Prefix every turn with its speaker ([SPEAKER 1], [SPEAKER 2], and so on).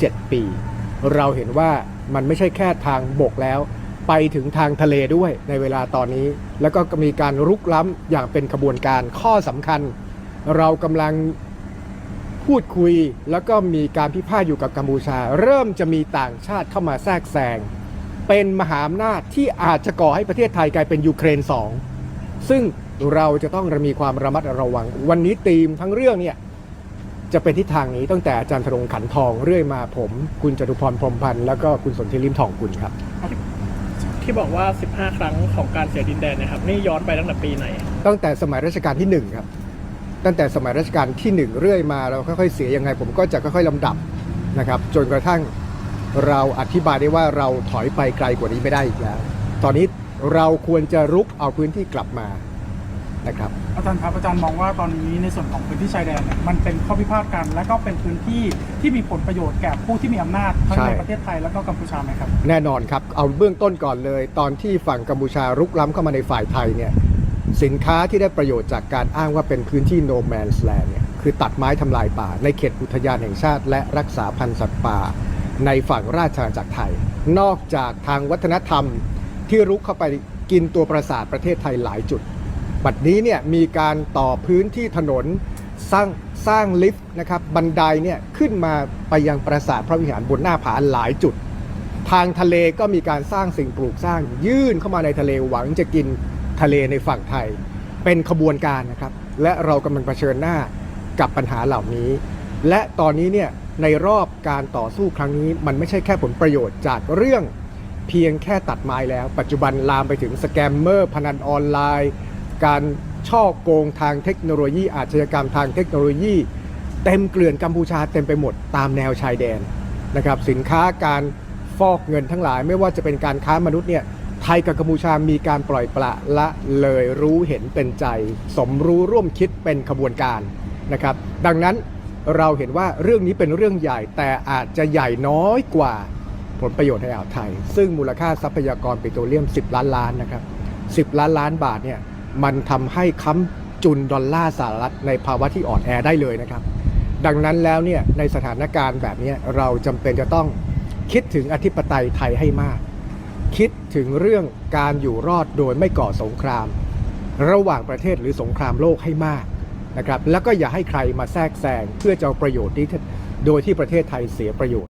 [SPEAKER 1] 17 ปี เราเห็นว่ามันไม่ใช่แค่ทางบกแล้ว ไปถึงทางทะเลด้วยในเวลาตอนนี้ แล้วก็มีการรุกล้ำอย่างเป็นขบวนการข้อสำคัญ เรากำลังพูดคุยแล้วก็มีการพิพาทอยู่กับกัมพูชา เริ่มจะมีต่างชาติเข้ามาแทรกแซงเป็นมหาอำนาจที่อาจจะก่อให้ประเทศไทยกลายเป็นยูเครน 2 ซึ่งเราจะต้องมีความระมัดระวัง วันนี้ธีมทั้งเรื่องเนี่ย จะเป็นทิศทางนี้ตั้งแต่อาจารย์ธรงค์ขันทองเรื่อยมาผม คุณจตุพรพรหมพันธ์แล้วก็คุณสนธิลิมทองกุลครับ
[SPEAKER 2] ที่บอกว่า 15 ครั้งของการเสียดินแดนเนะครับนี่ย้อนไปตั้งแต่ปีไหน
[SPEAKER 1] ตั้งแต่สมัยรัชกาลที่หนึ่งครับ ตั้งแต่สมัยรัชกาลที่หนึ่งเรื่อยมาเราค่อยๆเสียยังไง ผมก็จะค่อยๆลำดับนะครับ จนกระทั่งเราอธิบายได้ว่าเราถอยไปไกลกว่านี้ไม่ได้อีกแล้ว ตอนนี้เราควรจะรุกเอาพื้นที่กลับมา นะครับ
[SPEAKER 3] อาจารย์ครับอาจารย์มองว่าตอนนี้ในส่วนของพื้นที่ชายแดนเนี่ยมันเป็นข้อพิพาทกัน และก็เป็นพื้นที่ที่มีผลประโยชน์แก่ผู้ที่มีอำนาจทั้ง
[SPEAKER 1] ใช่
[SPEAKER 3] ในประเทศไทยแล้วก็กัมพูชาไหมครับ
[SPEAKER 1] แน่นอนครับ เอาเบื้องต้นก่อนเลย ตอนที่ฝั่งกัมพูชารุกล้ำเข้ามาในฝ่ายไทยเนี่ยสินค้าที่ได้ประโยชน์จากการอ้างว่าเป็นพื้นที่ no man's land เนี่ยคือตัดไม้ทำลายป่า ในเขตอุทยานแห่งชาติ และรักษาพันธุ์สัตว์ป่า ในฝั่งราชอาณาจักรไทย นอกจากทางวัฒนธรรมที่รุกเข้าไปกินตัวประสาทประเทศไทยหลายจุด บัดนี้เนี่ยมีการต่อพื้นที่ถนนสร้างสร้างลิฟต์นะครับบันไดเนี่ยขึ้นมาไปยังปราสาทพระวิหารบนหน้าผาหลายจุด ทางทะเลก็มีการสร้างสิ่งปลูกสร้างยื่นเข้ามาในทะเลหวังจะกินทะเลในฝั่งไทย เป็นขบวนการนะครับ และเรากำลังเผชิญหน้ากับปัญหาเหล่านี้ และตอนนี้เนี่ยในรอบการต่อสู้ครั้งนี้ มันไม่ใช่แค่ผลประโยชน์จากเรื่องเพียงแค่ตัดไม้แล้ว ปัจจุบันลามไปถึงสแกมเมอร์พนันออนไลน์ การช่อโกงทางเทคโนโลยี อาชญากรรมทางเทคโนโลยี เต็มเกลื่อนกัมพูชาเต็มไปหมดตามแนวชายแดนนะครับสินค้าการฟอกเงินทั้งหลาย ไม่ว่าจะเป็นการค้ามนุษย์เนี่ยไทยกับกัมพูชามีการปล่อยปละละเลยรู้เห็นเป็นใจ สมรู้ร่วมคิดเป็นขบวนการนะครับดังนั้นเราเห็นว่าเรื่องนี้เป็นเรื่องใหญ่แต่อาจจะใหญ่น้อยกว่าผลประโยชน์ในอ่าวไทย ซึ่งมูลค่าทรัพยากรปิโตรเลียม 10 ล้านล้านนะครับ 10 ล้านล้านบาทเนี่ย มันทำให้ค้ำจุนดอลลาร์สหรัฐในภาวะที่อ่อนแอได้เลยนะครับ ดังนั้นแล้วเนี่ยในสถานการณ์แบบนี้เราจำเป็นจะต้องคิดถึงอธิปไตยไทยให้มาก คิดถึงเรื่องการอยู่รอดโดยไม่ก่อสงคราม ระหว่างประเทศหรือสงครามโลกให้มากนะครับแล้วก็อย่าให้ใครมาแทรกแซงเพื่อจะเอาประโยชน์นี้โดยที่ประเทศไทยเสียประโยชน์